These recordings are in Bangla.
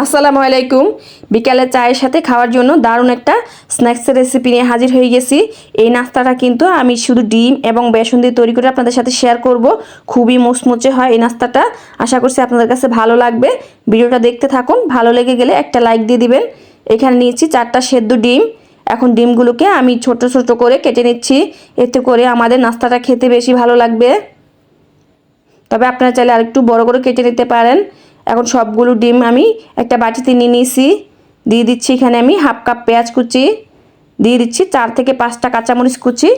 আসসালামু আলাইকুম। বিকালে চায়ের সাথে খাওয়ার জন্য দারুণ একটা স্ন্যাক্সের রেসিপি নিয়ে হাজির হয়ে গেছি। এই নাস্তাটা কিন্তু আমি শুধু ডিম এবং বেসন দিয়ে তৈরি করে আপনাদের সাথে শেয়ার করব। খুবই মুচমুচে হয় এই নাস্তাটা। আশা করছি আপনাদের কাছে ভালো লাগবে। ভিডিওটা দেখতে থাকুন। ভালো লেগে গেলে একটা লাইক দিয়ে দিবেন। এখানে নিয়েছি চারটা সেদ্ধ ডিম। এখন ডিমগুলোকে আমি ছোট ছোট করে কেটে নিচ্ছি। এতে করে আমাদের নাস্তাটা খেতে বেশি ভালো লাগবে। তবে আপনারা চাইলে আরেকটু বড় করে কেটে নিতে পারেন। এখন সবগুলো ডিম আমি একটা বাটিতে নিয়ে নিয়েছি। দিয়ে দিচ্ছি এখানে আমি হাফ কাপ পেঁয়াজ কুচি। দিয়ে দিচ্ছি চার থেকে পাঁচটা কাঁচামরিচ কুচি।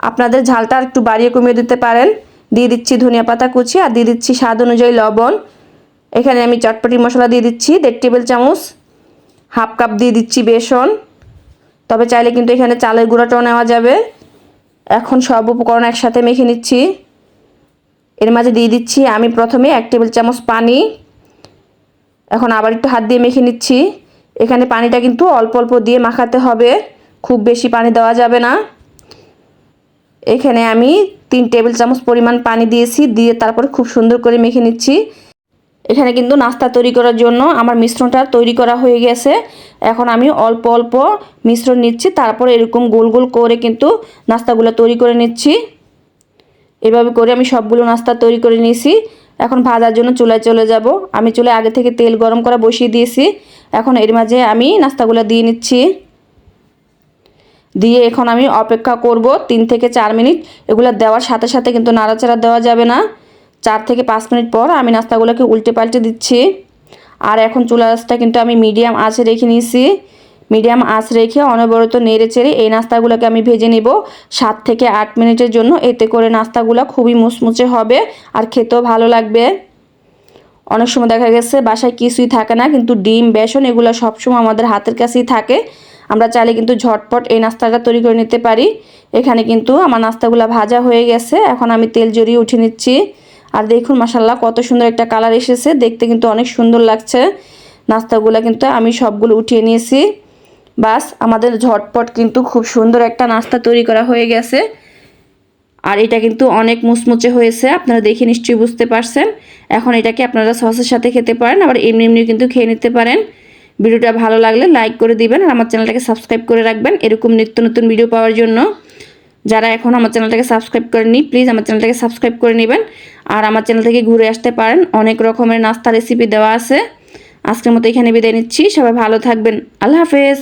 আপনাদের ঝালটা একটু বাড়িয়ে কমিয়ে দিতে পারেন। দিয়ে দিচ্ছি ধনিয়া পাতা কুচি আর দিয়ে দিচ্ছি স্বাদ অনুযায়ী লবণ। এখানে আমি চটপটি মশলা দিয়ে দিচ্ছি দেড় টেবিল চামচ। হাফ কাপ দিয়ে দিচ্ছি বেসন। তবে চাইলে কিন্তু এখানে চালের গুঁড়াটাও নেওয়া যাবে। এখন সব উপকরণ একসাথে মেখে নিচ্ছি। এর মাঝে দিয়ে দিচ্ছি আমি প্রথমে এক টেবিল চামচ পানি। এখন আবার একটু হাত দিয়ে মেখে নিচ্ছি। এখানে পানিটা কিন্তু অল্প অল্প দিয়ে মাখাতে হবে। খুব বেশি পানি দেওয়া যাবে না। এখানে আমি তিন টেবিল চামচ পরিমাণ পানি দিয়েছি, দিয়ে তারপরে খুব সুন্দর করে মেখে নিচ্ছি। এখানে কিন্তু নাস্তা তৈরি করার জন্য আমার মিশ্রণটা তৈরি করা হয়ে গেছে। এখন আমি অল্প অল্প মিশ্রণ নিচ্ছি, তারপর এরকম গোল গোল করে কিন্তু নাস্তাগুলো তৈরি করে নিচ্ছি। এভাবে করে আমি সবগুলো নাস্তা তৈরি করে নিয়েছি। এখন ভাজার জন্য চুলায় চলে যাব। আমি চুলে আগে থেকে তেল গরম করা বসিয়ে দিয়েছি। এখন এর মাঝে আমি নাস্তাগুলো দিয়ে নিচ্ছি। দিয়ে এখন আমি অপেক্ষা করব তিন থেকে চার মিনিট। এগুলো দেওয়ার সাথে সাথে কিন্তু নাড়াচাড়া দেওয়া যাবে না। চার থেকে পাঁচ মিনিট পর আমি নাস্তাগুলোকে উল্টে পাল্টে দিচ্ছি। আর এখন চুলা কিন্তু আমি মিডিয়াম আঁচে রেখে নিয়েছি। মিডিয়াম আঁচ রেখে অনবরত নেড়ে চেড়ে এই নাস্তাগুলোকে আমি ভেজে নেব। সাত থেকে আট মিনিটের জন্য এতে করে নাস্তাগুলো খুবই মুচমুচে হবে আর খেতেও ভালো লাগবে। অনেক সময় দেখা গেছে বাসায় কিছুই থাকে না, কিন্তু ডিম, বেসন এগুলো সবসময় আমাদের হাতের কাছেই থাকে। আমরা চাইলে কিন্তু ঝটপট এই নাস্তাটা তৈরি করে নিতে পারি। এখানে কিন্তু আমার নাস্তাগুলো ভাজা হয়ে গেছে, এখন আমি তেল জড়িয়ে উঠে নিচ্ছি। আর দেখুন মাসাল্লাহ কত সুন্দর একটা কালার এসেছে, দেখতে কিন্তু অনেক সুন্দর লাগছে। নাস্তাগুলো কিন্তু আমি সবগুলো উঠিয়ে নিয়েছি। বাস, আমাদের ঝটপট কিন্তু খুব সুন্দর একটা নাস্তা তৈরি করা হয়ে গেছে। আর এটা কিন্তু অনেক মুচমুচে হয়েছে, আপনারা দেখে নিশ্চয়ই বুঝতে পারছেন। এখন এটাকে আপনারা সসের সাথে খেতে পারেন, আবার এমনি এমনি কিন্তু খেয়ে নিতে পারেন। ভিডিওটা ভালো লাগলে লাইক করে দিবেন আর আমার চ্যানেলটাকে সাবস্ক্রাইব করে রাখবেন এরকম নিত্য নতুন ভিডিও পাওয়ার জন্য। যারা এখন আমার চ্যানেলটাকে সাবস্ক্রাইব করেননি, প্লিজ আমার চ্যানেলটাকে সাবস্ক্রাইব করে নেবেন। আর আমার চ্যানেল থেকে ঘুরে আসতে পারেন, অনেক রকমের নাস্তা রেসিপি দেওয়া আছে। আজকের মতো এখানে বিদায় নিচ্ছি, সবাই ভালো থাকবেন, আল্লাহ হাফেজ।